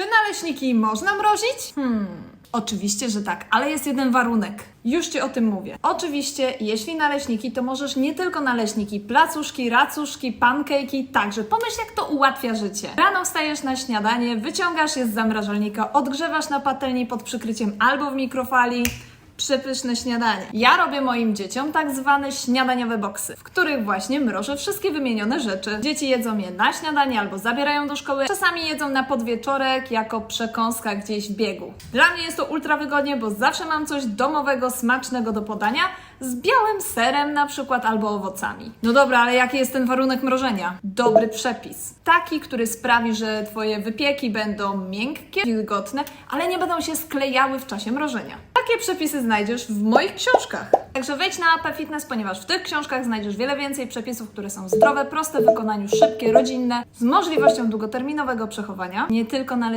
Czy naleśniki można mrozić? Hmm. Oczywiście, że tak, ale jest jeden warunek. Już Ci o tym mówię. Oczywiście, jeśli naleśniki, to możesz nie tylko naleśniki, placuszki, racuszki, pankejki, także pomyśl, jak to ułatwia życie. Rano wstajesz na śniadanie, wyciągasz je z zamrażalnika, odgrzewasz na patelni pod przykryciem albo w mikrofali. Przepyszne śniadanie. Ja robię moim dzieciom tak zwane śniadaniowe boksy, w których właśnie mrożę wszystkie wymienione rzeczy. Dzieci jedzą je na śniadanie albo zabierają do szkoły. Czasami jedzą na podwieczorek jako przekąska gdzieś w biegu. Dla mnie jest to ultra wygodnie, bo zawsze mam coś domowego, smacznego do podania z białym serem na przykład albo owocami. No dobra, ale jaki jest ten warunek mrożenia? Dobry przepis. Taki, który sprawi, że Twoje wypieki będą miękkie, wilgotne, ale nie będą się sklejały w czasie mrożenia. Takie przepisy znajdziesz w moich książkach. Także wejdź na AP Fitness, ponieważ w tych książkach znajdziesz wiele więcej przepisów, które są zdrowe, proste w wykonaniu, szybkie, rodzinne, z możliwością długoterminowego przechowania. Nie tylko naleśniki,